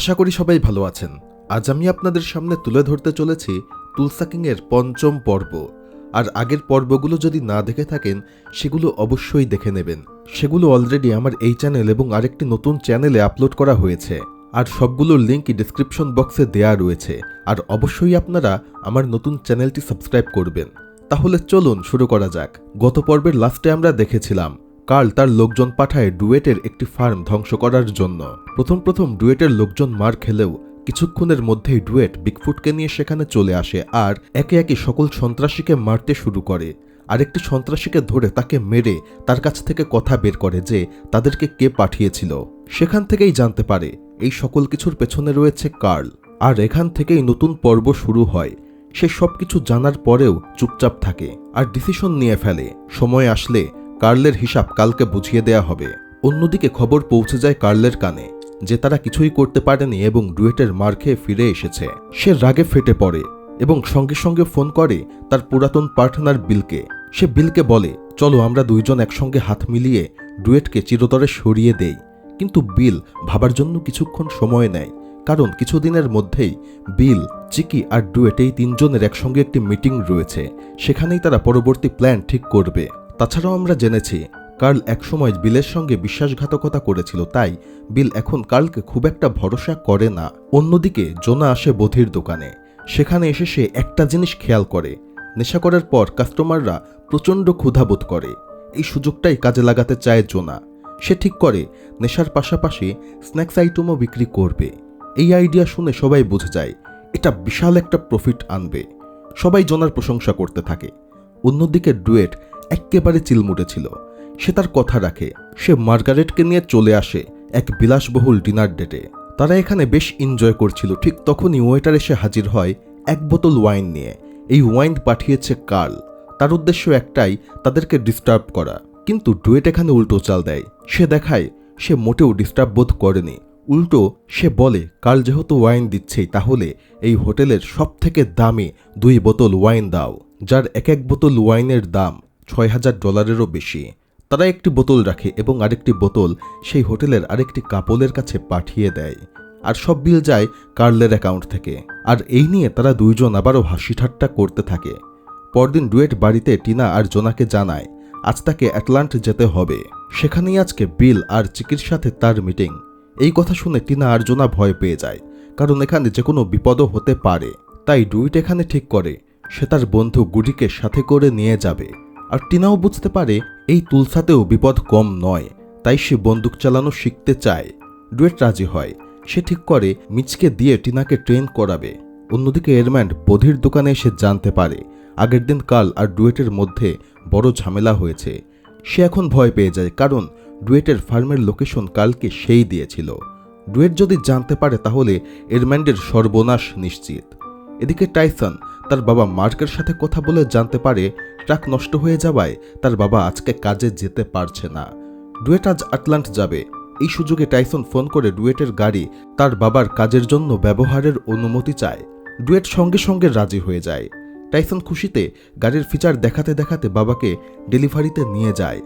আশা করি সবাই ভালো আছেন। আজ আমি আপনাদের সামনে তুলে ধরতে চলেছি তুলসাকিংয়ের পঞ্চম পর্ব। আর আগের পর্বগুলো যদি না দেখে থাকেন, সেগুলো অবশ্যই দেখে নেবেন। সেগুলো অলরেডি আমার এই চ্যানেল এবং আরেকটি নতুন চ্যানেলে আপলোড করা হয়েছে। আর সবগুলোর লিঙ্কই ডিসক্রিপশন বক্সে দেয়া রয়েছে। আর অবশ্যই আপনারা আমার নতুন চ্যানেলটি সাবস্ক্রাইব করবেন। তাহলে চলুন শুরু করা যাক। গত পর্বের লাস্টে আমরা দেখেছিলাম কার্ল তার লোকজন পাঠায় ডুয়েটের একটি ফার্ম ধ্বংস করার জন্য। প্রথম প্রথম ডুয়েটের লোকজন মার খেলেও কিছুক্ষণের মধ্যেই ডুয়েট বিগফুটকে নিয়ে সেখানে চলে আসে আর একে একে সকল সন্ত্রাসীকে মারতে শুরু করে। আরেকটি সন্ত্রাসীকে ধরে তাকে মেরে তার কাছ থেকে কথা বের করে যে তাদেরকে কে পাঠিয়েছিল। সেখান থেকেই জানতে পারে এই সকল কিছুর পেছনে রয়েছে কার্ল। আর এখান থেকেই নতুন পর্ব শুরু হয়। সে সবকিছু জানার পরেও চুপচাপ থাকে আর ডিসিশন নিয়ে ফেলে। সময় আসলে কার্লের হিসাব কালকে বুঝিয়ে দেয়া হবে। অন্যদিকে খবর পৌঁছে যায় কার্লের কানে, যে তারা কিছুই করতে পারেনি এবং ডুয়েটের মার খেয়ে ফিরে এসেছে। সে রাগে ফেটে পড়ে এবং সঙ্গে সঙ্গে ফোন করে তার পুরাতন পার্টনার বিলকে। সে বিলকে বলে, চলো আমরা দুইজন একসঙ্গে হাত মিলিয়ে ডুয়েটকে চিরতরে সরিয়ে দেই। কিন্তু বিল ভাবার জন্য কিছুক্ষণ সময় নেয়, কারণ কিছুদিনের মধ্যেই বিল, চিকি আর ডুয়েট এই তিনজনের একসঙ্গে একটি মিটিং রয়েছে। সেখানেই তারা পরবর্তী প্ল্যান ঠিক করবে। তাছাড়াও আমরা জেনেছি, কার্ল একসময় বিলের সঙ্গে বিশ্বাসঘাতকতা করেছিল, তাই বিল এখন কার্লকে খুব একটা ভরসা করে না। অন্যদিকে জোনা আসে বধির দোকানে, সেখানে এসে সে একটা জিনিস খেয়াল করে। নেশা করার পর কাস্টমাররা প্রচণ্ড ক্ষুধাবোধ করে। এই সুযোগটাই কাজে লাগাতে চায় জোনা। সে ঠিক করে, নেশার পাশাপাশি স্ন্যাক্স আইটেমও বিক্রি করবে। এই আইডিয়া শুনে সবাই বুঝে যায়, এটা বিশাল একটা প্রফিট আনবে। সবাই জোনার প্রশংসা করতে থাকে। অন্যদিকে ডুয়েট এক্কেবারে চিলমুটে ছিল। সে তার কথা রাখে। সে মার্গারেটকে নিয়ে চলে আসে এক বিলাসবহুল ডিনার ডেটে। তারা এখানে বেশ এনজয় করছিল। ঠিক তখনই ওয়েটার এসে হাজির হয় এক বোতল ওয়াইন নিয়ে। এই ওয়াইন পাঠিয়েছে কার্ল। তার উদ্দেশ্য একটাই, তাদেরকে ডিস্টার্ব করা। কিন্তু ডুয়েট এখানে উল্টো চাল দেয়। সে দেখায়, সে মোটেও ডিস্টার্ব বোধ করেনি। উল্টো সে বলে, কার্ল, যেহেতু ওয়াইন দিচ্ছেই, তাহলে এই হোটেলের সবথেকে দামি দুই বোতল ওয়াইন দাও। যার এক এক বোতল ওয়াইনের দাম ছয় হাজার ডলারেরও বেশি। তারা একটি বোতল রাখে এবং আরেকটি বোতল সেই হোটেলের আরেকটি কাপলের কাছে পাঠিয়ে দেয়। আর সব বিল যায় কার্লের অ্যাকাউন্ট থেকে। আর এই নিয়ে তারা দুইজন আবারও হাসি ঠাট্টা করতে থাকে। পরদিন ডুয়েট বাড়িতে টিনা আর জোনাকে জানায়, আজ তাকে অ্যাটলান্ট যেতে হবে। সেখানেই আজকে বিল আর চিকির সাথে তার মিটিং। এই কথা শুনে টিনা আর জোনা ভয় পেয়ে যায়, কারণ এখানে যে কোনো বিপদও হতে পারে। তাই ডুইট এখানে ঠিক করে সে তার বন্ধু গুডিকে সাথে করে নিয়ে যাবে। আর টিনাও বুঝতে পারে এই তুলসাতেও বিপদ কম নয়, তাই সে বন্দুক চালানো শিখতে চায়। ডুয়েট রাজি হয়। সে ঠিক করে, মিচকে দিয়ে টিনাকে ট্রেন করাবে। অন্যদিকে এরম্যান্ড বধির দোকানে এসে জানতে পারে, আগের দিন কাল আর ডুয়েটের মধ্যে বড় ঝামেলা হয়েছে। সে এখন ভয় পেয়ে যায়, কারণ ডুয়েটের ফার্মের লোকেশন কালকে সেই দিয়েছিল। ডুয়েট যদি জানতে পারে তাহলে এরম্যান্ডের সর্বনাশ নিশ্চিত। এদিকে টাইসন তার বাবা মার্কের সাথে কথা বলে জানতে পারে ট্রাক নষ্ট হয়ে যাওয়ায় তার বাবা আজকে কাজে যেতে পারছে না। ডুয়েট আজ আটলান্ট যাবে। এই সুযোগে টাইসন ফোন করে ডুয়েটের গাড়ি তার বাবার কাজের জন্য ব্যবহারের অনুমতি চায়। ডুয়েট সঙ্গে সঙ্গে রাজি হয়ে যায়। টাইসন খুশিতে গাড়ির ফিচার দেখাতে দেখাতে বাবাকে ডেলিভারিতে নিয়ে যায়।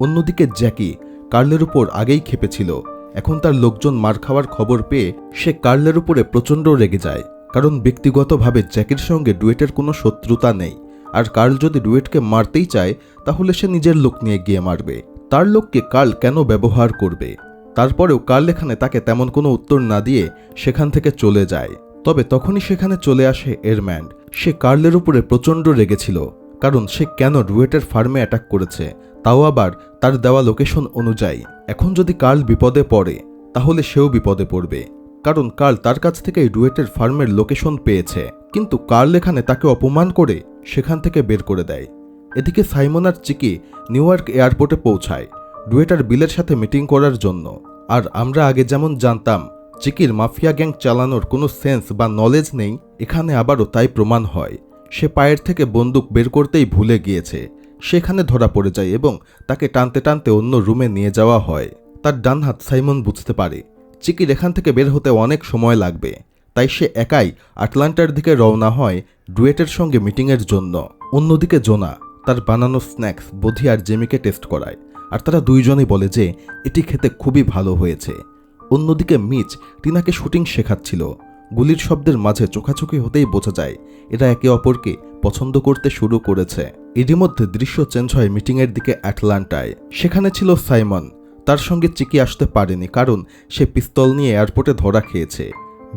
অন্যদিকে জ্যাকি কার্লের উপর আগেই খেপেছিল এখন তার লোকজন মার খাওয়ার খবর পেয়ে সে কার্লের উপরে প্রচণ্ড রেগে যায়। কারণ ব্যক্তিগতভাবে জ্যাকির সঙ্গে ডুয়েটের কোনো শত্রুতা নেই। আর কার্ল যদি ডুয়েটকে মারতেই চায়, তাহলে সে নিজের লোক নিয়ে গিয়ে মারবে। তার লোককে কার্ল কেন ব্যবহার করবে? তারপরেও কার্ল এখানে তাকে তেমন কোনো উত্তর না দিয়ে সেখান থেকে চলে যায়। তবে তখনই সেখানে চলে আসে এরম্যান্ড। সে কার্লের উপরে প্রচণ্ড রেগেছিল, কারণ সে কেন ডুয়েটের ফার্মে অ্যাটাক করেছে, তাও আবার তার দেওয়া লোকেশন অনুযায়ী। এখন যদি কার্ল বিপদে পড়ে, তাহলে সেও বিপদে পড়বে। কারণ কার্ল তার কাছ থেকেই ডুয়েটের ফার্মের লোকেশন পেয়েছে। কিন্তু কার্ল এখানে তাকে অপমান করে সেখান থেকে বের করে দেয়। এদিকে সাইমন আর চিকি নিউ ইয়র্ক এয়ারপোর্টে পৌঁছায়, ডুয়েটার বিলের সাথে মিটিং করার জন্য। আর আমরা আগে যেমন জানতাম, চিকির মাফিয়া গ্যাং চালানোর কোনো সেন্স বা নলেজ নেই, এখানে আবারও তাই প্রমাণ হয়। সে পায়ের থেকে বন্দুক বের করতেই ভুলে গিয়েছে। সেখানে ধরা পড়ে যায় এবং তাকে টানতে টানতে অন্য রুমে নিয়ে যাওয়া হয়। তার ডান হাত সাইমন বুঝতে পারে। চিকির এখান থেকে বের হতে অনেক সময় লাগবে, তাই সে একাই আটলান্টার দিকে রওনা হয় ডুয়েটের সঙ্গে মিটিংয়ের জন্য। অন্যদিকে জোনা তার বানানো স্ন্যাক্স বোধি আর জেমিকে টেস্ট করায়, আর তারা দুইজনেই বলে যে এটি খেতে খুবই ভালো হয়েছে। অন্যদিকে মিচ টিনাকে শুটিং শেখাচ্ছিল। গুলির শব্দের মাঝে চোখাচোখি হতেই বোঝা যায়, এরা একে অপরকে পছন্দ করতে শুরু করেছে। এরই মধ্যে দৃশ্য চেঞ্জ হয় মিটিংয়ের দিকে অ্যাটলান্টায় সেখানে ছিল সাইমন তার সঙ্গে চিকি আসতে পারেনি কারণ সে পিস্তল নিয়ে এয়ারপোর্টে ধরা খেয়েছে।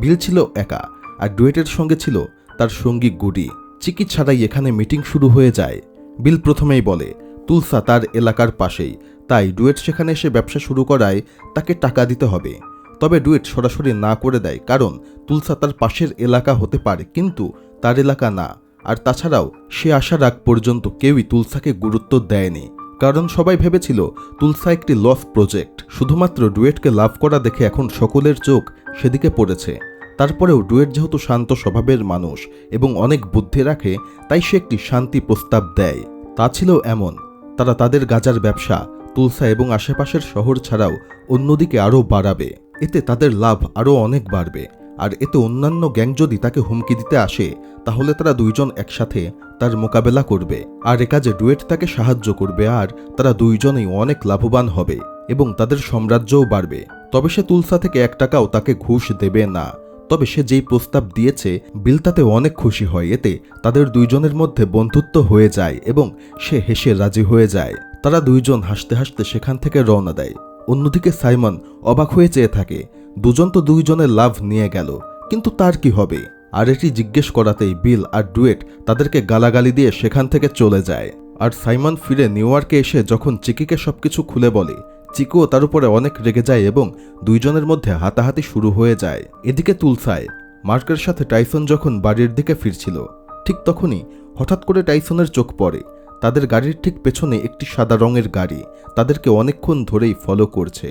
বিল ছিল একা, আর ডুয়েটের সঙ্গে ছিল তার সঙ্গী গুডি। চিকি ছাড়াই এখানে মিটিং শুরু হয়ে যায়। বিল প্রথমেই বলে, তুলসা তার এলাকার পাশেই, তাই ডুয়েট সেখানে এসে ব্যবসা শুরু করায় তাকে টাকা দিতে হবে। তবে ডুয়েট সরাসরি না করে দেয় কারণ তুলসা তার পাশের এলাকা হতে পারে, কিন্তু তার এলাকা না। আর তাছাড়াও সে আসার আগ পর্যন্ত কেউই তুলসাকে গুরুত্ব দেয়নি। কারণ সবাই ভেবেছিল তুলসা একটি লস প্রজেক্ট শুধুমাত্র ডুয়েটকে লাভ করা দেখে এখন সকলের চোখ সেদিকে পড়েছে। তারপরেও ডুয়েট যেহেতু শান্ত স্বভাবের মানুষ এবং অনেক বুদ্ধি রাখে, তাই সে একটি শান্তি প্রস্তাব দেয়। তা ছিল এমন। তারা তাদের গাজার ব্যবসা, তুলসা এবং আশেপাশের শহর ছাড়াও অন্যদিকে আরও বাড়াবে। এতে তাদের লাভ আরও অনেক বাড়বে। আর এতে অন্যান্য গ্যাং যদি তাকে হুমকি দিতে আসে, তাহলে তারা দুইজন একসাথে তার মোকাবেলা করবে। আর এ কাজে ডুয়েট তাকে সাহায্য করবে আর তারা দুইজনেই অনেক লাভবান হবে এবং তাদের সাম্রাজ্যও বাড়বে। তবে সে তুলসা থেকে এক টাকাও তাকে ঘুষ দেবে না। তবে সে যেই প্রস্তাব দিয়েছে বিল তাতে অনেক খুশি হয়। এতে তাদের দুইজনের মধ্যে বন্ধুত্ব হয়ে যায় এবং সে হেসে রাজি হয়ে যায়। তারা দুইজন হাসতে হাসতে সেখান থেকে রওনা দেয়। অন্যদিকে সাইমন অবাক হয়ে চেয়ে থাকে দুজন তো দুইজনের লাভ নিয়ে গেল, কিন্তু তার কি হবে? আর এটি জিজ্ঞেস করাতেই বিল আর ডুয়েট তাদেরকে গালাগালি দিয়ে সেখান থেকে চলে যায়। আর সাইমন ফিরে নিউ ইয়র্কে এসে যখন চিকিকে সবকিছু খুলে বলে, চিকুও তার উপরে অনেক রেগে যায় এবং দুইজনের মধ্যে হাতাহাতি শুরু হয়ে যায়। এদিকে তুলসায়, মার্কের সাথে টাইসন যখন বাড়ির দিকে ফিরছিল, ঠিক তখনই হঠাৎ করে টাইসনের চোখ পড়ে। তাদের গাড়ির ঠিক পেছনে একটি সাদা রঙের গাড়ি, তাদেরকে অনেকক্ষণ ধরেই ফলো করছে।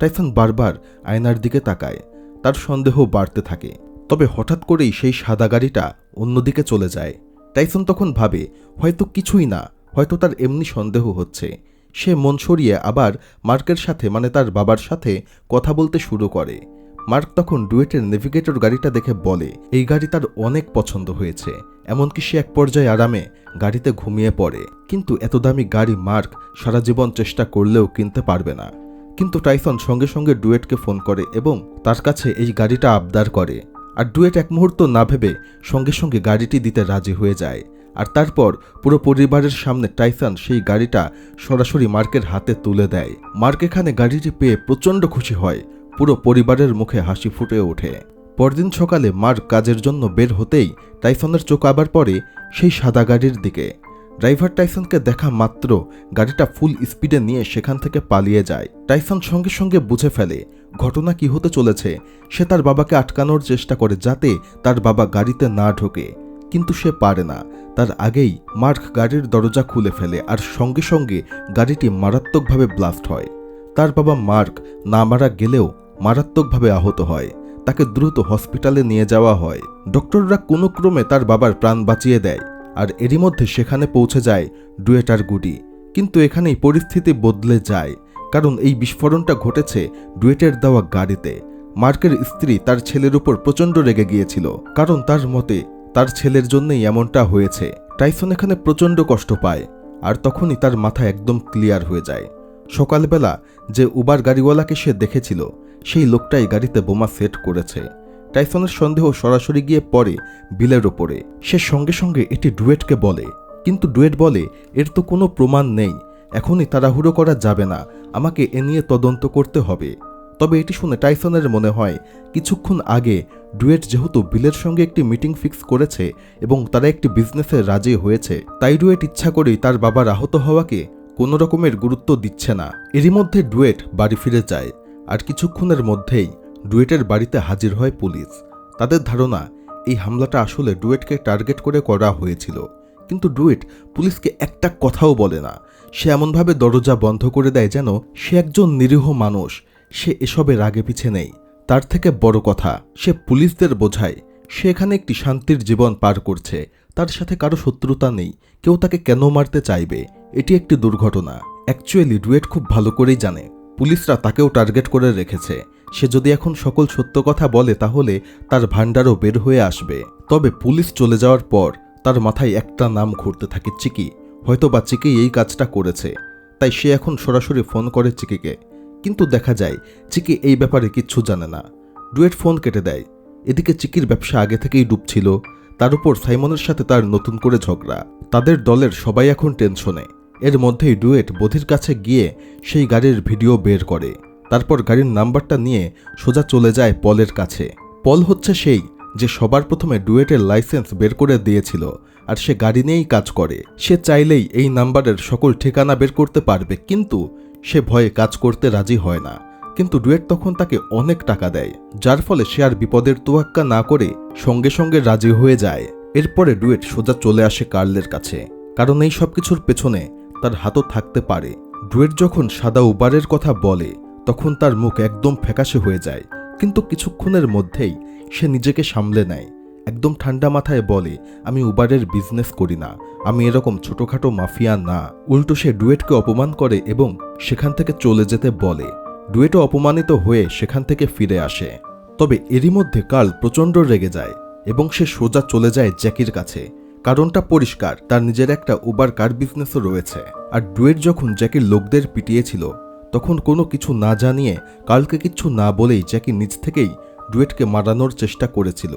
টাইসন বারবার আয়নার দিকে তাকায়, তার সন্দেহ বাড়তে থাকে। তবে হঠাৎ করেই সেই সাদা গাড়িটা অন্যদিকে চলে যায়। টাইসন তখন ভাবে, হয়তো কিছুই না, হয়তো তার এমনি সন্দেহ হচ্ছে। সে মন সরিয়ে আবার মার্কের সাথে মানে তার বাবার সাথে কথা বলতে শুরু করে। মার্ক তখন ডুয়েটের নেভিগেটর গাড়িটা দেখে বলে, এই গাড়ি তার অনেক পছন্দ হয়েছে। এমনকি সে এক পর্যায়ে আরামে গাড়িতে ঘুমিয়ে পড়ে। কিন্তু এত দামি গাড়ি মার্ক সারা জীবন চেষ্টা করলেও কিনতে পারবে না। কিন্তু টাইসন সঙ্গে সঙ্গে ডুয়েটকে ফোন করে এবং তার কাছে এই গাড়িটা আবদার করে। আর ডুয়েট এক মুহূর্ত না ভেবে সঙ্গে সঙ্গে গাড়িটি দিতে রাজি হয়ে যায়। আর তারপর পুরো পরিবারের সামনে টাইসন সেই গাড়িটা সরাসরি মার্কের হাতে তুলে দেয়। মার্ক এখানে গাড়িটি পেয়ে প্রচণ্ড খুশি হয়। পুরো পরিবারের মুখে হাসি ফুটে ওঠে। পরদিন সকালে মার্ক কাজের জন্য বের হতেই টাইসনের চোখ আবার পড়ে সেই সাদা গাড়ির দিকে। ড্রাইভার টাইসনকে দেখা মাত্র গাড়িটা ফুল স্পিডে নিয়ে সেখান থেকে পালিয়ে যায়। টাইসন সঙ্গে সঙ্গে বুঝে ফেলে, ঘটনা কি হতে চলেছে সে তার বাবাকে আটকানোর চেষ্টা করে যাতে তার বাবা গাড়িতে না ঢোকে। কিন্তু সে পারে না। তার আগেই মার্ক গাড়ির দরজা খুলে ফেলে আর সঙ্গে সঙ্গে গাড়িটি মারাত্মকভাবে ব্লাস্ট হয়। তার বাবা মার্ক না মারা গেলেও মারাত্মকভাবে আহত হয়। তাকে দ্রুত হসপিটালে নিয়ে যাওয়া হয়। ডক্টররা কোনো ক্রমে তার বাবার প্রাণ বাঁচিয়ে দেয়। আর এরই মধ্যে সেখানে পৌঁছে যায় ডুয়েটার গুডি। কিন্তু এখানেই পরিস্থিতি বদলে যায়, কারণ এই বিস্ফোরণটা ঘটেছে ডুয়েটের দেওয়া গাড়িতে। মার্কের স্ত্রী তার ছেলের উপর প্রচণ্ড রেগে গিয়েছিল, কারণ তার মতে তার ছেলের জন্যই এমনটা হয়েছে। টাইসন এখানে প্রচণ্ড কষ্ট পায়, আর তখনই তার মাথা একদম ক্লিয়ার হয়ে যায়। সকালবেলা যে উবার গাড়িওয়ালাকে সে দেখেছিল, সেই লোকটাই গাড়িতে বোমা সেট করেছে। টাইসনের সন্দেহ সরাসরি গিয়ে পড়ে বিলের ওপরে সে সঙ্গে সঙ্গে এটি ডুয়েটকে বলে, কিন্তু ডুয়েট বলে, এর তো কোনো প্রমাণ নেই। এখনই তাড়াহুড়ো করা যাবে না। আমাকে এ নিয়ে তদন্ত করতে হবে। তবে এটি শুনে টাইসনের মনে হয়, কিছুক্ষণ আগে ডুয়েট যেহেতু বিলের সঙ্গে একটি মিটিং ফিক্স করেছে এবং তারা একটি বিজনেসে রাজি হয়েছে, তাই ডুয়েট ইচ্ছা করেই তার বাবার আহত হওয়াকে কোনো রকমের গুরুত্ব দিচ্ছে না। এরই মধ্যে ডুয়েট বাড়ি ফিরে যায়। আর কিছুক্ষণের মধ্যেই ডুয়েটের বাড়িতে হাজির হয় পুলিশ। তাদের ধারণা, এই হামলাটা আসলে ডুয়েটকে টার্গেট করে করা হয়েছিল। কিন্তু ডুয়েট পুলিশকে একটা কথাও বলে না। সে এমনভাবে দরজা বন্ধ করে দেয় যেন সে একজন নিরীহ মানুষ। সে এসবের আগে পিছে নেই। তার থেকে বড় কথা, সে পুলিশদের বোঝায়, সে এখানে একটি শান্তির জীবন পার করছে। তার সাথে কারও শত্রুতা নেই। কেউ তাকে কেন মারতে চাইবে? এটি একটি দুর্ঘটনা। অ্যাকচুয়ালি ডুয়েট খুব ভালো করেই জানে। পুলিশরা তাকেও টার্গেট করে রেখেছে। সে যদি এখন সকল সত্য কথা বলে তাহলে তার ভাণ্ডারও বের হয়ে আসবে। তবে পুলিশ চলে যাওয়ার পর তার মাথায় একটা নাম ঘুরতে থাকে চিকি। হয়তো বা চিকি এই কাজটা করেছে। তাই সে এখন সরাসরি ফোন করে চিকিকে। কিন্তু দেখা যায়, চিকি এই ব্যাপারে কিচ্ছু জানে না। ডুয়েট ফোন কেটে দেয়। এদিকে চিকির ব্যবসা আগে থেকেই ডুবছিল। তার উপর সাইমনের সাথে তার নতুন করে ঝগড়া। তাদের দলের সবাই এখন টেনশনে। এর মধ্যেই ডুয়েট বোধির কাছে গিয়ে সেই গাড়ির ভিডিও বের করে। তারপর গাড়ির নাম্বারটা নিয়ে সোজা চলে যায় পলের কাছে। পল হচ্ছে সেই যে সবার প্রথমে ডুয়েটের লাইসেন্স বের করে দিয়েছিল আর সে গাড়ি নিয়েই কাজ করে। সে চাইলেই এই নাম্বারের সকল ঠিকানা বের করতে পারবে, কিন্তু সে ভয়ে কাজ করতে রাজি হয় না। কিন্তু ডুয়েট তখন তাকে অনেক টাকা দেয়, যার ফলে সে আর বিপদের তোয়াক্কা না করে সঙ্গে সঙ্গে রাজি হয়ে যায়। এরপরে ডুয়েট সোজা চলে আসে কার্লের কাছে, কারণ এই সব কিছুর পেছনে তার হাতও থাকতে পারে। ডুয়েট যখন সাদা উবারের কথা বলে তখন তার মুখ একদম ফ্যাকাশে হয়ে যায়, কিন্তু কিছুক্ষণের মধ্যেই সে নিজেকে সামলে নেয়। একদম ঠান্ডা মাথায় বলে, আমি উবারের বিজনেস করি না, আমি এরকম ছোটখাটো মাফিয়া না। উল্টো সে ডুয়েটকে অপমান করে এবং সেখান থেকে চলে যেতে বলে। ডুয়েটও অপমানিত হয়ে সেখান থেকে ফিরে আসে। তবে এরই মধ্যে কাল প্রচণ্ড রেগে যায় এবং সে সোজা চলে যায় জ্যাকির কাছে। কারণটা পরিষ্কার, তার নিজের একটা উবার কার বিজনেসও রয়েছে। আর ডুয়েট যখন জ্যাকির লোকদের পিটিয়েছিল তখন কোনো কিছু না জানিয়ে কালকে কিচ্ছু না বলেই জ্যাকি নিজ থেকেই ডুয়েটকে মারানোর চেষ্টা করেছিল।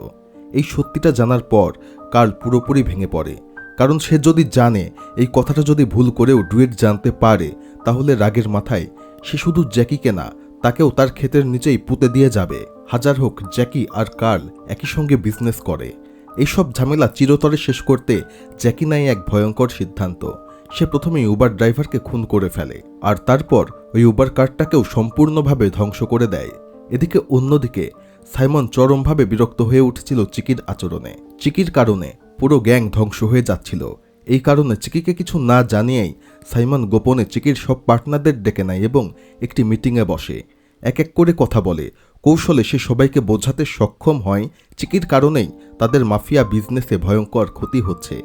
এই সত্যিটা জানার পর কার্ল পুরোপুরি ভেঙে পড়ে। কারণ সে যদি জানে, এই কথাটা যদি ভুল করেও ডুয়েট জানতে পারে, তাহলে রাগের মাথায় সে শুধু জ্যাকিকে না, তাকেও তার ক্ষেতের নিচেই পুঁতে দিয়ে যাবে। হাজার হোক, জ্যাকি আর কার্ল একই সঙ্গে বিজনেস করে। এইসব ঝামেলা চিরতরে শেষ করতে জ্যাকি নাই এক ভয়ঙ্কর সিদ্ধান্ত। সে প্রথমেই উবার ড্রাইভারকে খুন করে ফেলে, আর তারপর ওই উবার কারটাকেও সম্পূর্ণভাবে ধ্বংস করে দেয়। এদিকে অন্যদিকে, সাইমন চরমভাবে বিরক্ত হয়ে উঠেছিল চিকির আচরণে। চিকির কারণে পুরো গ্যাং ধ্বংস হয়ে যাচ্ছিল। এই কারণে চিকিকে কিছু না জানিয়েই সাইমন গোপনে চিকির সব পার্টনারদের ডেকে নেয় এবং একটি মিটিংয়ে বসে। এক এক করে কথা বলে। কৌশলে সে সবাইকে বোঝাতে সক্ষম হয়। চিকির কারণেই তাদের মাফিয়া বিজনেসে ভয়ঙ্কর ক্ষতি হচ্ছে।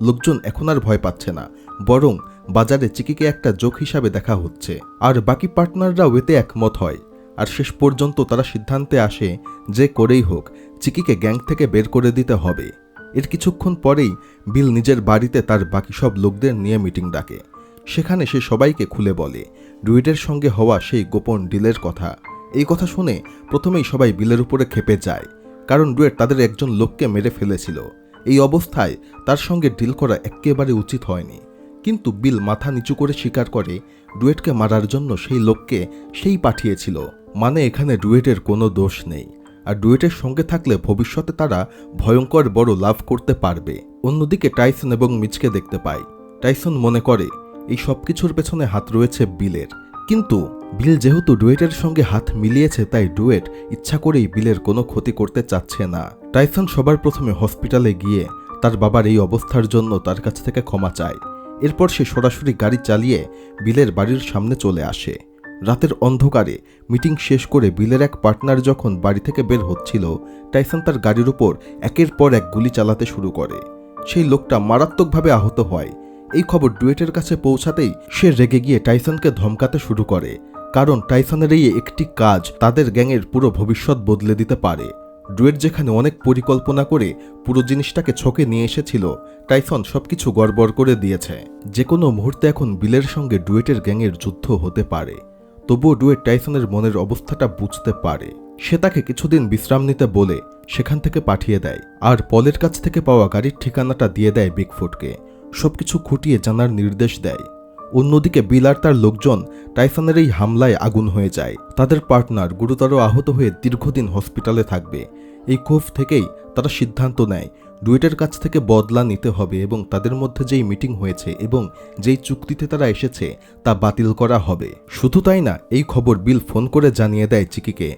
লোকজন এখন আর ভয় পাচ্ছে না। বরং বাজারে চিকিকে একটা জোক হিসাবে দেখা হচ্ছে। আর বাকি পার্টনাররাও এতে একমত হয়। আর শেষ পর্যন্ত তারা সিদ্ধান্তে আসে যে করেই হোক, চিকিকে গ্যাং থেকে বের করে দিতে হবে। এর কিছুক্ষণ পরেই বিল নিজের বাড়িতে তার বাকি সব লোকদের নিয়ে মিটিং ডাকে। সেখানে সে সবাইকে খুলে বলে ডুইটের সঙ্গে হওয়া সেই গোপন ডিলের কথা। এই কথা শুনে প্রথমেই সবাই বিলের উপরে খেপে যায়, কারণ ডুয়েট তাদের একজন লোককে মেরে ফেলেছিল। এই অবস্থায় তার সঙ্গে ডিল করা একেবারে উচিত হয়নি। কিন্তু বিল মাথা নিচু করে স্বীকার করে ডুয়েটকে মারার জন্য সেই লোককে সেই পাঠিয়েছিল। মানে এখানে ডুয়েটের কোনো দোষ নেই। আর ডুয়েটের সঙ্গে থাকলে ভবিষ্যতে তারা ভয়ঙ্কর বড় লাভ করতে পারবে। অন্যদিকে টাইসন এবং মিচকে দেখতে পায়। টাইসন মনে করে, এই সব কিছুর পেছনে হাত রয়েছে বিলের। কিন্তু বিল যেহেতু ডুয়েটের সঙ্গে হাত মিলিয়েছে, তাই ডুয়েট ইচ্ছা করেই বিলের কোনো ক্ষতি করতে চাচ্ছে না। টাইসন সবার প্রথমে হসপিটালে গিয়ে তার বাবার এই অবস্থার জন্য তার কাছ থেকে ক্ষমা চায়। এরপর সে সরাসরি গাড়ি চালিয়ে বিলের বাড়ির সামনে চলে আসে। রাতের অন্ধকারে মিটিং শেষ করে বিলের এক পার্টনার যখন বাড়ি থেকে বের হচ্ছিল, টাইসন তার গাড়ির উপর একের পর এক গুলি চালাতে শুরু করে। সেই লোকটা মারাত্মকভাবে আহত হয়। এই খবর ডুয়েটের কাছে পৌঁছাতেই সে রেগে গিয়ে টাইসনকে ধমকাতে শুরু করে, কারণ টাইসনের এই একটি কাজ তাদের গ্যাংয়ের পুরো ভবিষ্যৎ বদলে দিতে পারে। ডুয়েট যেখানে অনেক পরিকল্পনা করে পুরো জিনিসটাকে ছকে নিয়ে এসেছিল টাইসন সবকিছু গড়বড় করে দিয়েছে। যে কোনো মুহূর্তে এখন বিলের সঙ্গে ডুয়েটের গ্যাংয়ের যুদ্ধ হতে পারে। তবুও ডুয়েট টাইসনের মনের অবস্থাটা বুঝতে পারে। সে তাকে কিছুদিন বিশ্রাম নিতে বলে সেখান থেকে পাঠিয়ে দেয়, আর পলের কাছ থেকে পাওয়া গাড়ির ঠিকানাটা দিয়ে দেয় বিগফুটকে। সবকিছু খুঁটিয়ে জানার নির্দেশ দেয়। অন্যদিকে বিল আর তার লোকজন টাইসনের এই হামলায় আগুন হয়ে যায়। তাদের পার্টনার গুরুতর আহত হয়ে দীর্ঘদিন হসপিটালে থাকবে। এই ক্ষোভ থেকেই তারা সিদ্ধান্ত নেয়, ডুয়েটের কাছ থেকে বদলা নিতে হবে এবং তাদের মধ্যে যেই মিটিং হয়েছে এবং যেই চুক্তিতে তারা এসেছে তা বাতিল করা হবে। শুধু তাই না, এই খবর বিল ফোন করে জানিয়ে দেয় চিকিকে।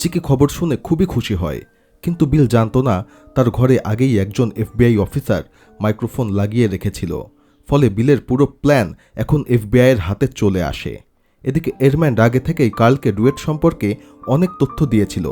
চিকি খবর শুনে খুবই খুশি হয়, কিন্তু বিল জানত না তার ঘরে আগেই একজন এফবিআই অফিসার মাইক্রোফোন লাগিয়ে রেখেছিল। ফলে বিলের পুরো প্ল্যান এখন এফবিআইয়ের হাতে চলে আসে। এদিকে এরম্যান্ড আগে থেকেই কার্লকে ডুয়েট সম্পর্কে অনেক তথ্য দিয়েছিল।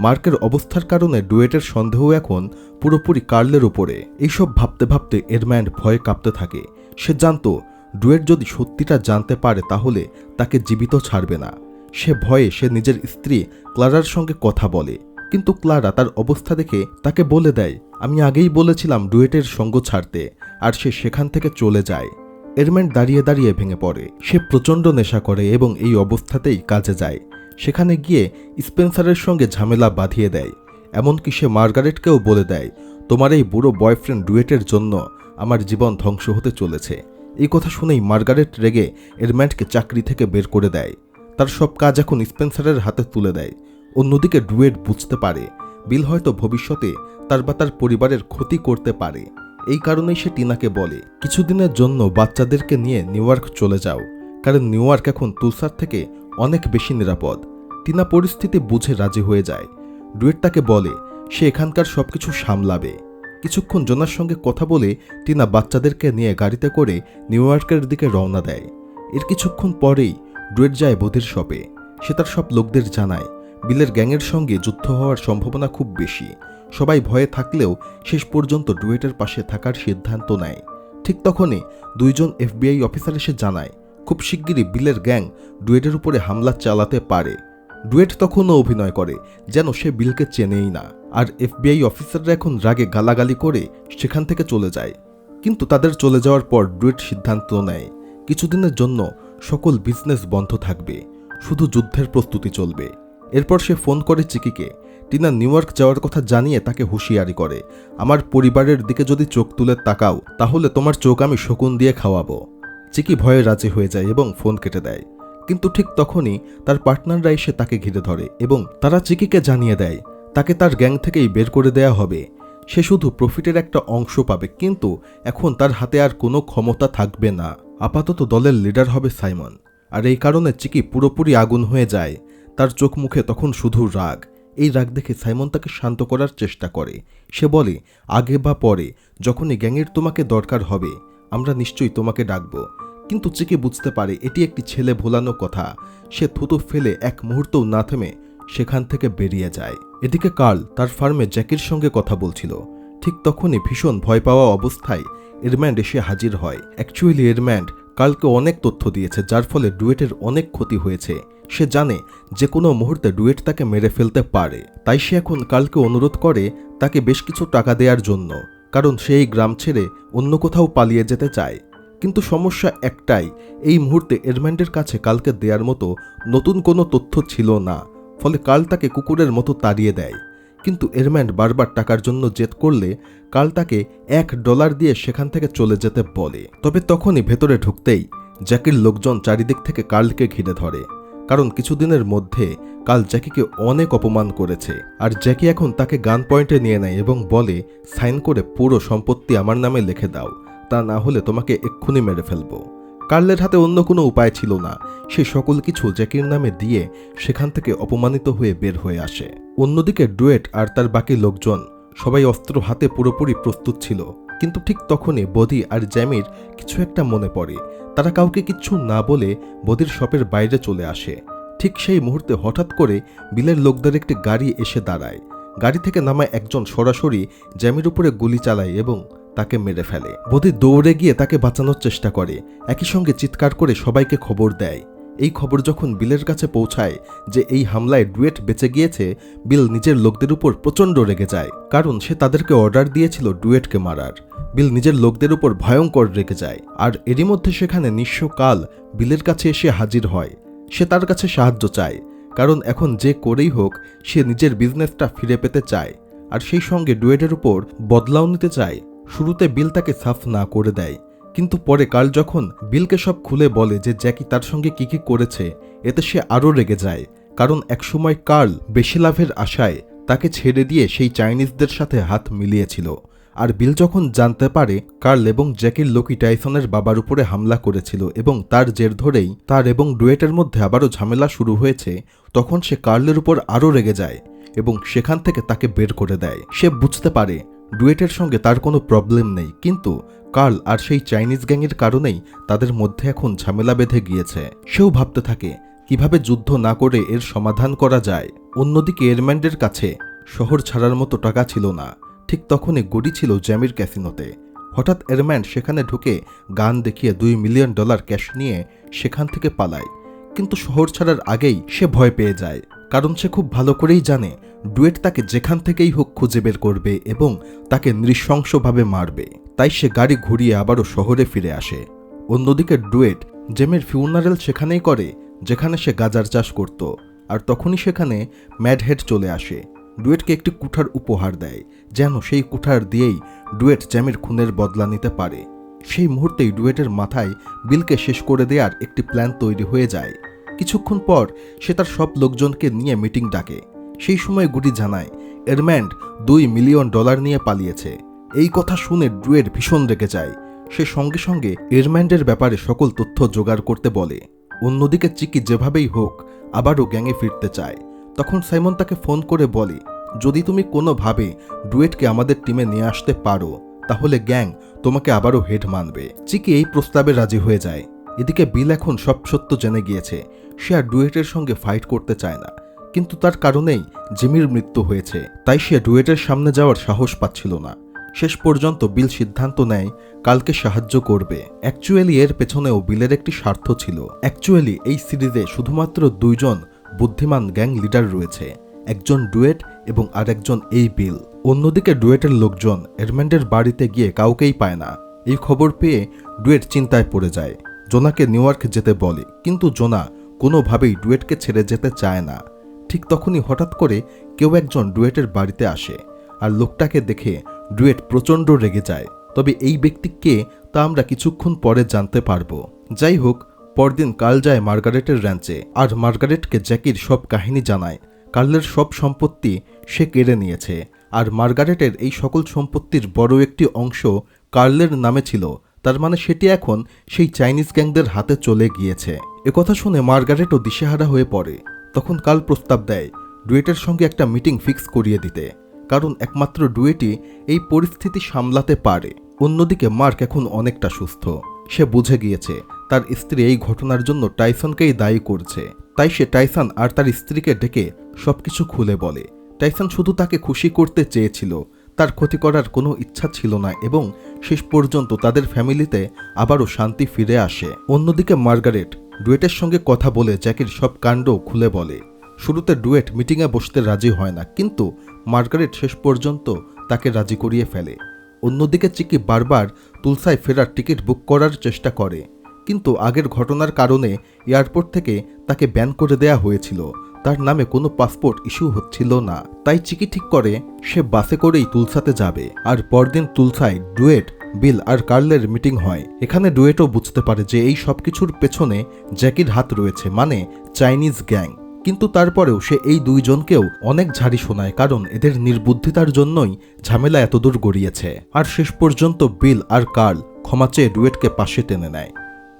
মার্কের অবস্থার কারণে ডুয়েটের সন্দেহ এখন পুরোপুরি কার্লের উপরে। এইসব ভাবতে ভাবতে এরম্যান্ড ভয়ে কাঁপতে থাকে। সে জানতো, ডুয়েট যদি সত্যিটা জানতে পারে তাহলে তাকে জীবিত ছাড়বে না। সে ভয়ে সে নিজের স্ত্রী ক্লারার সঙ্গে কথা বলে। কিন্তু ক্লারা তার অবস্থা দেখে তাকে বলে দেয়, আমি আগেই বলেছিলাম ডুয়েটের সঙ্গ ছাড়তে। আর সে সেখান থেকে চলে যায়। এরম্যান্ড দাঁড়িয়ে দাঁড়িয়ে ভেঙে পড়ে। সে প্রচণ্ড নেশা করে এবং এই অবস্থাতেই কাজে যায়। সেখানে গিয়ে স্পেন্সারের সঙ্গে ঝামেলা বাঁধিয়ে দেয়। এমনকি সে মার্গারেটকেও বলে দেয়, তোমার এই বুড়ো বয়ফ্রেন্ড ডুয়েটের জন্য আমার জীবন ধ্বংস হতে চলেছে। এই কথা শুনেই মার্গারেট রেগে এরম্যান্ডকে চাকরি থেকে বের করে দেয়। তার সব কাজ এখন স্পেন্সারের হাতে তুলে দেয়। অন্যদিকে ডুয়েট বুঝতে পারে, বিল হয়তো ভবিষ্যতে তার বা তার পরিবারের ক্ষতি করতে পারে। এই কারণেই সে টিনাকে বলে, কিছুদিনের জন্য বাচ্চাদেরকে নিয়ে নিউ ইয়র্ক চলে যাও, কারণ নিউ ইয়র্ক এখন তুলসার থেকে অনেক বেশি নিরাপদ। টিনা পরিস্থিতি বুঝে রাজি হয়ে যায়। ডুয়েট তাকে বলে, সে এখানকার সবকিছু সামলাবে। কিছুক্ষণ জোনার সঙ্গে কথা বলে টিনা বাচ্চাদেরকে নিয়ে গাড়িতে করে নিউ ইয়র্কের দিকে রওনা দেয়। এর কিছুক্ষণ পরেই ডুয়েট যায় বধির শপে। সে তার সব লোকদের জানায়, বিলের গ্যাংয়ের সঙ্গে যুদ্ধ হওয়ার সম্ভাবনা খুব বেশি। সবাই ভয়ে থাকলেও শেষ পর্যন্ত ডুয়েটের পাশে থাকার সিদ্ধান্ত নেয়। ঠিক তখনই দুইজন এফবিআই অফিসার এসে জানায়, খুব শিগগিরই বিলের গ্যাং ডুয়েটের উপরে হামলা চালাতে পারে। ডুয়েট তখনও অভিনয় করে, যেন সে বিলকে চেনেই না। আর এফবিআই অফিসাররা এখন রাগে গালাগালি করে সেখান থেকে চলে যায়। কিন্তু তাদের চলে যাওয়ার পর ডুয়েট সিদ্ধান্ত নেয়, কিছুদিনের জন্য সকল বিজনেস বন্ধ থাকবে, শুধু যুদ্ধের প্রস্তুতি চলবে। এরপর সে ফোন করে চিকিকে টিনা নিউ ইয়র্ক যাওয়ার কথা জানিয়ে তাকে হুঁশিয়ারি করে, আমার পরিবারের দিকে যদি চোখ তুলে তাকাও, তাহলে তোমার চোখ আমি শকুন দিয়ে খাওয়াবো। চিকি ভয়ে রাজি হয়ে যায় এবং ফোন কেটে দেয়। কিন্তু ঠিক তখনই তার পার্টনাররা এসে তাকে ঘিরে ধরে এবং তারা চিকিকে জানিয়ে দেয়, তাকে তার গ্যাং থেকেই বের করে দেয়া হবে। সে শুধু প্রফিটের একটা অংশ পাবে, কিন্তু এখন তার হাতে আর কোনো ক্ষমতা থাকবে না। আপাতত দলের লিডার হবে সাইমন। আর এই কারণে চিকি পুরোপুরি আগুন হয়ে যায়। তার চোখ মুখে তখন শুধু রাগ। এই রাগ দেখে সাইমন তাকে শান্ত করার চেষ্টা করে। সে বলে, আগে বা পরে, যখনই গ্যাংয়ের তোমাকে দরকার হবে, আমরা নিশ্চয়ই তোমাকে ডাকব। কিন্তু চিকি বুঝতে পারে, এটি একটি ছেলে ভোলানো কথা। সে থুতু ফেলে এক মুহূর্তও না থেমে সেখান থেকে বেরিয়ে যায়। এদিকে কার্ল তার ফার্মে জ্যাকির সঙ্গে কথা বলছিল। ঠিক তখনই ভীষণ ভয় পাওয়া অবস্থায় এরম্যান্ড এসে হাজির হয়। অ্যাকচুয়ালি এরম্যান্ড কার্লকে অনেক তথ্য দিয়েছে, যার ফলে ডুয়েটের অনেক ক্ষতি হয়েছে। সে জানে যে কোনো মুহূর্তে ডুয়েট তাকে মেরে ফেলতে পারে। তাই সে এখন কার্লকে অনুরোধ করে তাকে বেশ কিছু টাকা দেওয়ার জন্য, কারণ সে এই গ্রাম ছেড়ে অন্য কোথাও পালিয়ে যেতে চায়। কিন্তু সমস্যা একটাই, এই মুহূর্তে এরম্যান্ডের কাছে কালকে দেওয়ার মতো নতুন কোনো তথ্য ছিল না, ফলে কাল তাকে কুকুরের মতো তাড়িয়ে দেয়। কিন্তু এরম্যান্ড বারবার টাকার জন্য জেদ করলে কাল তাকে এক ডলার দিয়ে সেখান থেকে চলে যেতে বলে। তবে তখনই ভেতরে ঢুকতেই জ্যাকির লোকজন চারিদিক থেকে কার্লকে ঘিরে ধরে, কারণ কিছুদিনের মধ্যে কাল জ্যাকিকে অনেক অপমান করেছে। আর জ্যাকি এখন তাকে গান পয়েন্টে নিয়ে নেয় এবং বলে, সাইন করে পুরো সম্পত্তি আমার নামে লিখে দাও, তা না হলে তোমাকে এক্ষুনি মেরে ফেলব। কার্লের হাতে অন্য কোনো উপায় ছিল না, সে সকল কিছু জ্যাকির নামে দিয়ে সেখান থেকে অপমানিত হয়ে বের হয়ে আসে। অন্যদিকে ডুয়েট আর তার বাকি লোকজন সবাই অস্ত্র হাতে পুরোপুরি প্রস্তুত ছিল। কিন্তু ঠিক তখনই বদি আর জ্যামির কিছু একটা মনে পড়ে। তারা কাউকে কিচ্ছু না বলে বদির শপের বাইরে চলে আসে। ঠিক সেই মুহূর্তে হঠাৎ করে বিলের লোকদের একটি গাড়ি এসে দাঁড়ায়। গাড়ি থেকে নামায় একজন সরাসরি জ্যামির উপরে গুলি চালায় এবং তাকে মেরে ফেলে। বদি দৌড়ে গিয়ে তাকে বাঁচানোর চেষ্টা করে। একই সঙ্গে চিৎকার করে সবাইকে খবর দেয়। এই খবর যখন বিলের কাছে পৌঁছায় যে এই হামলায় ডুয়েট বেঁচে গিয়েছে, বিল নিজের লোকদের উপর প্রচণ্ড রেগে যায়, কারণ সে তাদেরকে অর্ডার দিয়েছিল ডুয়েটকে মারার। বিল নিজের লোকদের উপর ভয়ঙ্কর রেগে যায়, আর এরই মধ্যে সেখানে নিঃস্ব কাল বিলের কাছে এসে হাজির হয়। সে তার কাছে সাহায্য চায়, কারণ এখন যে করেই হোক, সে নিজের বিজনেসটা ফিরে পেতে চায়, আর সেই সঙ্গে ডুয়েটের উপর বদলাও নিতে চায়। শুরুতে বিল তাকে সাফ না করে দেয় কিন্তু পরে কাল যখন বিলকে সব খুলে বলে যে জ্যাকি তার সঙ্গে কি কি করেছে, এতে সে আরও রেগে যায়, কারণ একসময় কার্ল বেশি লাভের আশায় তাকে ছেড়ে দিয়ে সেই চাইনিজদের সাথে হাত মিলিয়েছিল। আর বিল যখন জানতে পারে কার্ল এবং জ্যাকির লোকি টাইসনের বাবার উপরে হামলা করেছিল এবং তার জের ধরেই তার এবং ডুয়েটের মধ্যে আবারও ঝামেলা শুরু হয়েছে, তখন সে কার্লের উপর আরও রেগে যায় এবং সেখান থেকে তাকে বের করে দেয়। সে বুঝতে পারে ডুয়েটের সঙ্গে তার কোনো প্রবলেম নেই, কিন্তু কার্ল আর সেই চাইনিজ গ্যাংয়ের কারণেই তাদের মধ্যে এখন ঝামেলা বেঁধে গিয়েছে। সেও ভাবতে থাকে, কীভাবে যুদ্ধ না করে এর সমাধান করা যায়? অন্যদিকে এরম্যান্ডের কাছে শহর ছাড়ার মতো টাকা ছিল না। ঠিক তখনই গড়ি ছিল জ্যামির ক্যাসিনোতে। হঠাৎ এরম্যান্ড সেখানে ঢুকে গান দেখিয়ে দুই মিলিয়ন ডলার ক্যাশ নিয়ে সেখান থেকে পালায়। কিন্তু শহর ছাড়ার আগেই সে ভয় পেয়ে যায়। কারণ সে খুব ভালো করেই জানে ডুয়েট তাকে যেখান থেকেই হোক খুঁজে বের করবে এবং তাকে নৃশংসভাবে মারবে। তাই সে গাড়ি ঘুরিয়ে আবারও শহরে ফিরে আসে। অন্যদিকে ডুয়েট জেমের ফিউনারেল সেখানেই করে, যেখানে সে গাজার চাষ করত, আর তখনই সেখানে ম্যাডহেড চলে আসে। ডুয়েটকে একটি কুঠার উপহার দেয়, যেন সেই কুঠার দিয়েই ডুয়েট জ্যামের খুনের বদলা নিতে পারে। সেই মুহূর্তেই ডুয়েটের মাথায় বিলকে শেষ করে দেওয়ার একটি প্ল্যান তৈরি হয়ে যায়। কিছুক্ষণ পর সে তার সব লোকজনকে নিয়ে মিটিং ডাকে। সেই সময় গুটি জানায় এরম্যান্ড দুই মিলিয়ন ডলার নিয়ে পালিয়েছে। এই কথা শুনে ড্রুয়েট ভীষণ রেগে যায়। সে সঙ্গে সঙ্গে এরম্যান্ডের ব্যাপারে সকল তথ্য জোগাড় করতে বলে, অন্যদিকে চিকি যেভাবেই হোক, আবারও গ্যাংয়ে ফিরতে চায়। তখন সাইমন তাকে ফোন করে বলে, যদি তুমি কোনোভাবে ডুয়েটকে আমাদের টিমে নিয়ে আসতে পারো, তাহলে গ্যাং তোমাকে আবারও হেড মানবে। চিকি এই প্রস্তাবে রাজি হয়ে যায়। এদিকে বিল এখন সব সত্য জেনে গিয়েছে। সে আর ডুয়েটের সঙ্গে ফাইট করতে চায় না। কিন্তু তার কারণেই জিমির মৃত্যু হয়েছে, তাই সে ডুয়েটের সামনে যাওয়ার সাহস পাচ্ছিল না। শেষ পর্যন্ত বিল সিদ্ধান্ত নেয়, কালকে সাহায্য করবে। অ্যাকচুয়ালি এর পেছনেও বিলের একটি স্বার্থ ছিল। অ্যাকচুয়ালি এই সিরিজে শুধুমাত্র দুইজন বুদ্ধিমান গ্যাং লিডার রয়েছে, একজন ডুয়েট এবং আরেকজন এই বিল। অন্যদিকে ডুয়েটের লোকজন এডমেন্ডের বাড়িতে গিয়ে কাউকেই পায় না। এই খবর পেয়ে ডুয়েট চিন্তায় পড়ে যায়। জোনাকে নিউ যেতে বলে, কিন্তু জোনা কোনোভাবেই ডুয়েটকে ছেড়ে যেতে চায় না। ঠিক তখনই হঠাৎ করে কেউ একজন ডুয়েটের বাড়িতে আসে আর লোকটাকে দেখে ডুয়েট প্রচণ্ড রেগে যায়। তবে এই ব্যক্তি কে তা আমরা কিছুক্ষণ পরে জানতে পারব। যাই হোক, পরদিন কাল যায় মার্গারেটের র্যাঞ্চে আর মার্গারেটকে জ্যাকির সব কাহিনী জানায়। কার্লের সব সম্পত্তি সে কেড়ে নিয়েছে আর মার্গারেটের এই সকল সম্পত্তির বড় একটি অংশ কার্লের নামে ছিল। তার মানে সেটি এখন সেই চাইনিজ গ্যাংদের হাতে চলে গিয়েছে। একথা শুনে মার্গারেটও দিশেহারা হয়ে পড়ে। তখন কাল প্রস্তাব দেয় ডুয়েটের সঙ্গে একটা মিটিং ফিক্স করিয়ে দিতে, কারণ একমাত্র ডুয়েটই এই পরিস্থিতি সামলাতে পারে। অন্যদিকে মার্ক এখন অনেকটা সুস্থ। সে বুঝে গিয়েছে, তার স্ত্রী এই ঘটনার জন্য টাইসনকেই দায়ী করছে। তাই সে টাইসন আর তার স্ত্রীকে ডেকে সবকিছু খুলে বলে। টাইসন শুধু তাকে খুশি করতে চেয়েছিল, তার ক্ষতি করার কোনো ইচ্ছা ছিল না এবং শেষ পর্যন্ত তাদের ফ্যামিলিতে আবারও শান্তি ফিরে আসে। অন্যদিকে মার্গারেট ডুয়েটের সঙ্গে কথা বলে জ্যাকির সব কাণ্ড খুলে বলে। শুরুতে ডুয়েট মিটিংয়ে বসতে রাজি হয় না, কিন্তু মার্গারেট শেষ পর্যন্ত তাকে রাজি করিয়ে ফেলে। অন্যদিকে চিকি বারবার তুলসায় ফেরার টিকিট বুক করার চেষ্টা করে, কিন্তু আগের ঘটনার কারণে এয়ারপোর্ট থেকে তাকে ব্যান করে দেয়া হয়েছিল। তার নামে কোনো পাসপোর্ট ইস্যু হচ্ছিল না। তাই চিকি ঠিক করে সে বাসে করেই তুলসাতে যাবে। আর পরদিন তুলসায় ডুয়েট বিল আর কার্লের মিটিং হয়। এখানে ডুয়েটও বুঝতে পারে যে এই সব কিছুর পেছনে জ্যাকির হাত রয়েছে মানে চাইনিজ গ্যাং। কিন্তু তারপরেও সে এই দুইজনকেও অনেক ঝাড়ি শোনায়, কারণ এদের নির্বুদ্ধিতার জন্যই ঝামেলা এতদূর গড়িয়েছে। আর শেষ পর্যন্ত বিল আর কার্ল ক্ষমা চেয়ে ডুয়েটকে পাশে টেনে নেয়।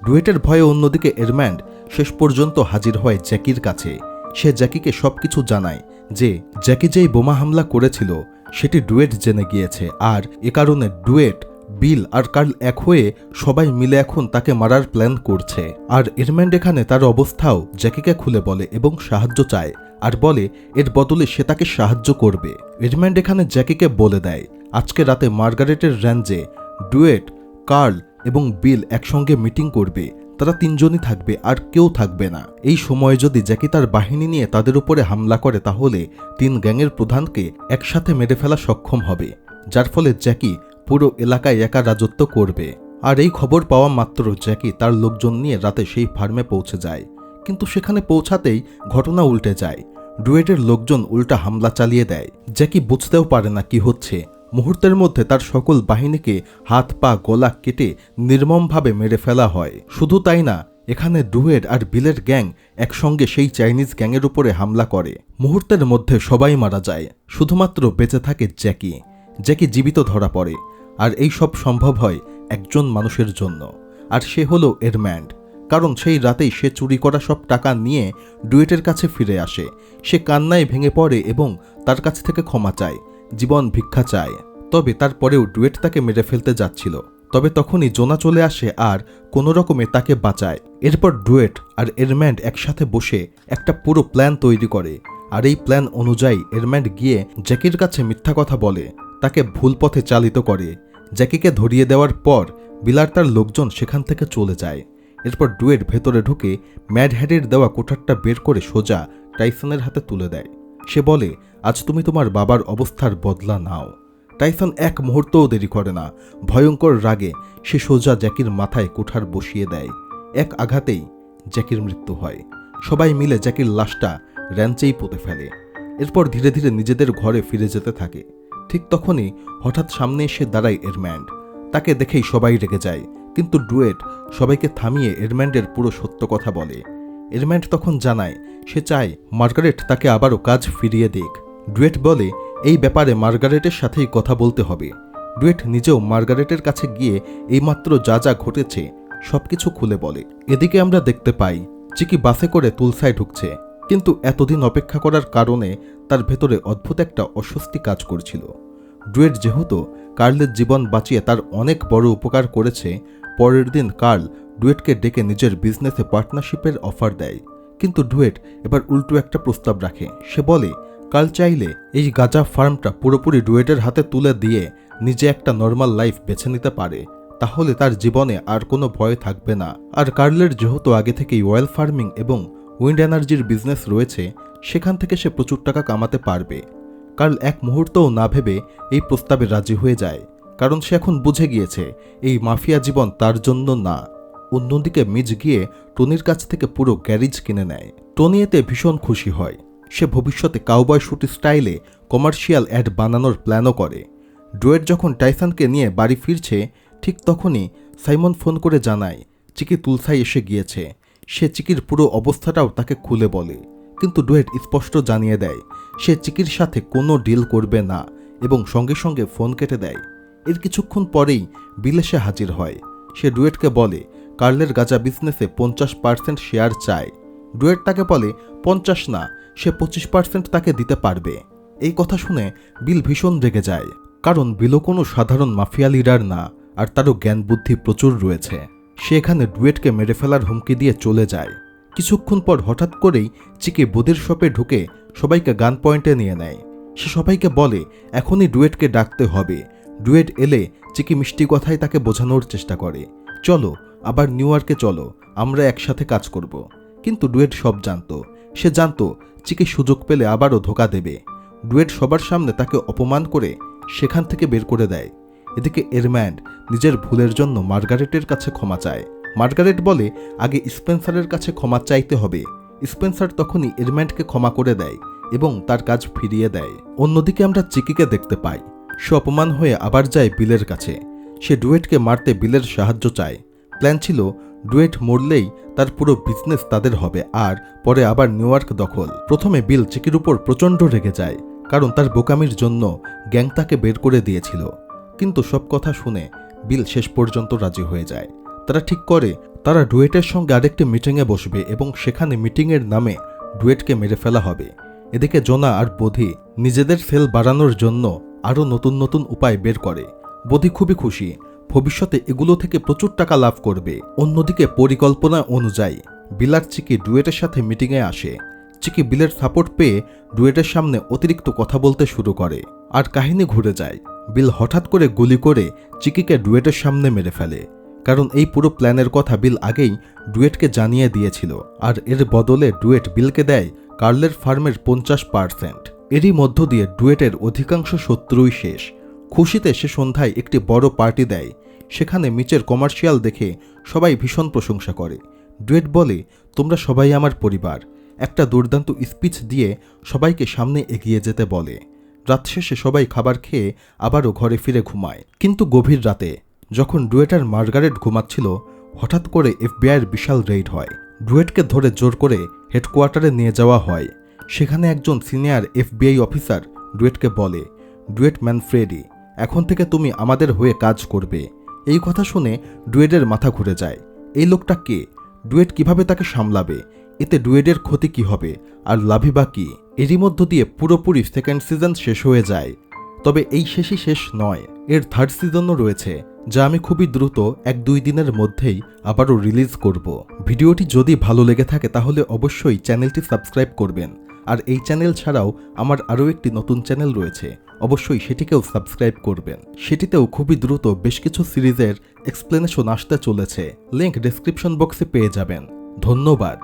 ডুয়েটের ভয়ে অন্যদিকে এরম্যান্ড শেষ পর্যন্ত হাজির হয় জ্যাকির কাছে। সে জ্যাকিকে সবকিছু জানায় যে জ্যাকি যেই বোমা হামলা করেছিল, সেটি ডুয়েট জেনে গিয়েছে, আর এ কারণে ডুয়েট বিল আর কার্ল এক হয়ে সবাই মিলে এখন তাকে মারার প্ল্যান করছে। আর এরম্যান্ড এখানে তার অবস্থাও জ্যাকিকে খুলে বলে এবং সাহায্য চায় আর বলে, এর বদলে সে তাকে সাহায্য করবে। এরম্যান্ড এখানে জ্যাকিকে বলে দেয়, আজকে রাতে মার্গারেটের র্যাঞ্জে ডুয়েট, কার্ল এবং বিল একসঙ্গে মিটিং করবে। তারা তিনজনই থাকবে আর কেউ থাকবে না। এই সময়ে যদি জ্যাকি তার বাহিনী নিয়ে তাদের উপরে হামলা করে তাহলে তিন গ্যাংয়ের প্রধানকে একসাথে মেরে ফেলা সক্ষম হবে। যার ফলে জ্যাকি পুরো এলাকায় একা রাজত্ব করবে। আর এই খবর পাওয়া মাত্র জ্যাকি তার লোকজন নিয়ে রাতে সেই ফার্মে পৌঁছে যায়। কিন্তু সেখানে পৌঁছাতেই ঘটনা উল্টে যায়। ডুয়েটের লোকজন উল্টা হামলা চালিয়ে দেয়। জ্যাকি বুঝতেও পারে না কি হচ্ছে। মুহূর্তের মধ্যে তার সকল বাহিনীকে হাত, পা, গলা কেটে নির্মমভাবে মেরে ফেলা হয়। শুধু তাই না, এখানে ডুয়েট আর বিলের গ্যাং একসঙ্গে সেই চাইনিজ গ্যাংয়ের উপরে হামলা করে। মুহূর্তের মধ্যে সবাই মারা যায়। শুধুমাত্র বেঁচে থাকে জ্যাকি। জ্যাকি জীবিত ধরা পড়ে। আর এই সব সম্ভব হয় একজন মানুষের জন্য। আর সে হলো এরম্যান্ড কারণ সেই রাতেই সে চুরি করা সব টাকা নিয়ে ডুয়েটের কাছে ফিরে আসে। সে কান্নায় ভেঙে পড়ে এবং তার কাছ থেকে ক্ষমা চায়, জীবন ভিক্ষা চায়। তবে তারপরেও ডুয়েট তাকে মেরে ফেলতে যাচ্ছিল। তবে তখনই জোনা চলে আসে আর কোনো রকমে তাকে বাঁচায়। এরপর ডুয়েট আর এরম্যান্ড একসাথে বসে একটা পুরো প্ল্যান তৈরি করে। আর এই প্ল্যান অনুযায়ী এরম্যান্ড গিয়ে জ্যাকির কাছে মিথ্যা কথা বলে, তাকে ভুল পথে চালিত করে। জ্যাকিকে ধরিয়ে দেওয়ার পর বিলার তার লোকজন সেখান থেকে চলে যায়। এরপর ডুয়েট ভেতরে ঢুকে ম্যাড হ্যাডের দেওয়া কোঠারটা বের করে সোজা টাইসনের হাতে তুলে দেয়। সে বলে, আজ তুমি তোমার বাবার অবস্থার বদলা নাও। টাইসন এক মুহূর্তও দেরি করে না। ভয়ঙ্কর রাগে সে সোজা জ্যাকির মাথায় কোঠার বসিয়ে দেয়। এক আঘাতেই জ্যাকির মৃত্যু হয়। সবাই মিলে জ্যাকির লাশটা র্যাঞ্চেই পুঁতে ফেলে। এরপর ধীরে ধীরে নিজেদের ঘরে ফিরে যেতে থাকে। ঠিক তখনই হঠাৎ সামনে এসে দাঁড়ায় এরম্যান্ড তাকে দেখেই সবাই রেগে যায়, কিন্তু ডুয়েট সবাইকে থামিয়ে এরম্যান্ডের পুরো সত্য কথা বলে। এরম্যান্ড তখন জানায়, সে চায় মার্গারেট তাকে আবারও কাজ ফিরিয়ে দিক। ডুয়েট বলে, এই ব্যাপারে মার্গারেটের সাথেই কথা বলতে হবে। ডুয়েট নিজেও মার্গারেটের কাছে গিয়ে এইমাত্র যা যা ঘটেছে সবকিছু খুলে বলে। এদিকে আমরা দেখতে পাই, চিকি বাসে করে তুলসায় ঢুকছে। কিন্তু এতদিন অপেক্ষা করার কারণে তার ভেতরে অদ্ভুত একটা অস্বস্তি কাজ করছিল। ডুয়েট যেহেতু কার্লের জীবন বাঁচিয়ে তার অনেক বড় উপকার করেছে, পরের দিন কার্ল ডুয়েটকে ডেকে নিজের বিজনেসে পার্টনারশিপের অফার দেয়। কিন্তু ডুয়েট এবার উল্টো একটা প্রস্তাব রাখে। সে বলে কাল চাইলে এই গাজা ফার্মটা পুরোপুরি ডুয়েটের হাতে তুলে দিয়ে নিজে একটা নর্মাল লাইফ বেছে নিতে পারে। তাহলে তার জীবনে আর কোনো ভয় থাকবে না। আর কার্লের যেহেতু আগে থেকেই অয়েল ফার্মিং এবং উইন্ড এনার্জির বিজনেস রয়েছে, সেখান থেকে সে প্রচুর টাকা কামাতে পারবে। কার্ল এক মুহূর্তও না ভেবে এই প্রস্তাবে রাজি হয়ে যায়, কারণ সে এখন বুঝে গিয়েছে এই মাফিয়া জীবন তার জন্য না। অন্যদিকে মিজ গিয়ে টনির কাছ থেকে পুরো গ্যারেজ কিনে নেয়। টনি এতে ভীষণ খুশি হয়। সে ভবিষ্যতে cowboy shoot style commercial ad বানানোর প্ল্যানও করে। ডুয়েট যখন টাইসনকে নিয়ে বাড়ি ফিরছে, ঠিক তখনই সাইমন ফোন করে জানায়, চিকি তুলসাই এসে গিয়েছে। সে চিকির পুরো অবস্থাটাও তাকে খুলে বলে। কিন্তু ডুয়েট স্পষ্ট জানিয়ে দেয়, সে চিকির সাথে কোনো ডিল করবে না এবং সঙ্গে সঙ্গে ফোন কেটে দেয়। এর কিছুক্ষণ পরেই বিল এসে হাজির হয়। সে ডুয়েটকে বলে, কার্লের গাজা বিজনেসে পঞ্চাশ পার্সেন্ট শেয়ার চায় ডুয়েট তাকে বলে, পঞ্চাশ না, সে পঁচিশ পার্সেন্ট তাকে দিতে পারবে। এই কথা শুনে বিল ভীষণ রেগে যায়। কারণ বিলও কোনো সাধারণ মাফিয়া লিডার না, আর তারও জ্ঞান বুদ্ধি প্রচুর রয়েছে। সে এখানে ডুয়েটকে মেরে ফেলার হুমকি দিয়ে চলে যায়। কিছুক্ষণ পর হঠাৎ করেই চিকি বদির শপে ঢুকে সবাইকে গান পয়েন্টে নিয়ে নেয়। সে সবাইকে বলে, এখনই ডুয়েটকে ডাকতে হবে। ডুয়েট এলে চিকি মিষ্টি কথায় তাকে বোঝানোর চেষ্টা করে। চলো, আবার নিউ ইয়র্কে চলো, আমরা একসাথে কাজ করব। কিন্তু ডুয়েট সব জানতো। সে জানত, চিকি সুযোগ পেলে আবারও ধোকা দেবে। ডুয়েট সবার সামনে তাকে অপমান করে সেখান থেকে বের করে দেয়। এদিকে এরম্যান্ড নিজের ভুলের জন্য মার্গারেটের কাছে ক্ষমা চায়। মার্গারেট বলে, আগে স্পেন্সারের কাছে ক্ষমা চাইতে হবে। স্পেন্সার তখনই এরম্যান্ডকে ক্ষমা করে দেয় এবং তার কাজ ফিরিয়ে দেয়। অন্যদিকে আমরা চিকিকে দেখতে পাই। সে অপমান হয়ে আবার যায় বিলের কাছে। সে ডুয়েটকে মারতে বিলের সাহায্য চায়। প্ল্যান ছিল, ডুয়েট মরলেই তার পুরো বিজনেস তাদের হবে আর পরে আবার নিউ ইয়র্ক দখল। প্রথমে বিল চিকির উপর প্রচণ্ড রেগে যায়, কারণ তার বোকামির জন্য গ্যাং তাকে বের করে দিয়েছিল। কিন্তু সব কথা শুনে বিল শেষ পর্যন্ত রাজি হয়ে যায়। তারা ঠিক করে, তারা ডুয়েটের সঙ্গে আরেকটি মিটিংয়ে বসবে এবং সেখানে মিটিংয়ের নামে ডুয়েটকে মেরে ফেলা হবে। এদিকে জোনা আর বোধি নিজেদের সেল বাড়ানোর জন্য আরও নতুন নতুন উপায় বের করে। বোধি খুবই খুশি, ভবিষ্যতে এগুলো থেকে প্রচুর টাকা লাভ করবে। অন্যদিকে পরিকল্পনা অনুযায়ী, বিলার চিকি ডুয়েটের সাথে মিটিংয়ে আসে। চিকি বিলের সাপোর্ট পেয়ে ডুয়েটের সামনে অতিরিক্ত কথা বলতে শুরু করে, আর কাহিনী ঘুরে যায়। বিল হঠাৎ করে গুলি করে চিকিকে ডুয়েটের সামনে মেরে ফেলে। কারণ এই পুরো প্ল্যানের কথা বিল আগেই ডুয়েটকে জানিয়ে দিয়েছিল। আর এর বদলে ডুয়েট বিলকে দেয় কার্লের ফার্মের পঞ্চাশ পার্সেন্ট। এরই মধ্য দিয়ে ডুয়েটের অধিকাংশ শত্রুই শেষ। খুশিতে সে সন্ধ্যায় একটি বড় পার্টি দেয়। সেখানে মিচের কমার্শিয়াল দেখে সবাই ভীষণ প্রশংসা করে। ডুয়েট বলে, তোমরা সবাই আমার পরিবার। একটা দুর্দান্ত স্পিচ দিয়ে সবাইকে সামনে এগিয়ে যেতে বলে। রাত শেষে সবাই খাবার খেয়ে আবারও ঘরে ফিরে ঘুমায়। কিন্তু গভীর রাতে, যখন ডুয়েটার মার্গারেট ঘুমাচ্ছিল, হঠাৎ করে এফবিআইয়ের বিশাল রেইড হয়। ডুয়েটকে ধরে জোর করে হেডকোয়ার্টারে নিয়ে যাওয়া হয়। সেখানে একজন সিনিয়র এফবিআই অফিসার ডুয়েটকে বলে, ডুয়েট ম্যানফ্রেডি, এখন থেকে তুমি আমাদের হয়ে কাজ করবে। এই কথা শুনে ডুয়েটের মাথা ঘুরে যায়। এই লোকটা কে? ডুয়েট কীভাবে তাকে সামলাবে? এতে ডুয়েটের ক্ষতি কি হবে? আর লাভই বা কি? এরই মধ্য দিয়ে পুরোপুরি সেকেন্ড সিজন শেষ হয়ে যায়। তবে এই শেষই শেষ নয়, এর থার্ড সিজনও রয়েছে, যা আমি খুবই দ্রুত এক দুই দিনের মধ্যেই আবারও রিলিজ করব। ভিডিওটি যদি ভালো লেগে থাকে তাহলে অবশ্যই চ্যানেলটি সাবস্ক্রাইব করবেন। আর এই চ্যানেল ছাড়াও আমার আরও একটি নতুন চ্যানেল রয়েছে, অবশ্যই সেটিকেও সাবস্ক্রাইব করবেন। সেটিতেও খুবই দ্রুত বেশ কিছু সিরিজের এক্সপ্লেনেশন আসতে চলেছে লিঙ্ক ডেসক্রিপশন বক্সে পেয়ে যাবেন। ধন্যবাদ।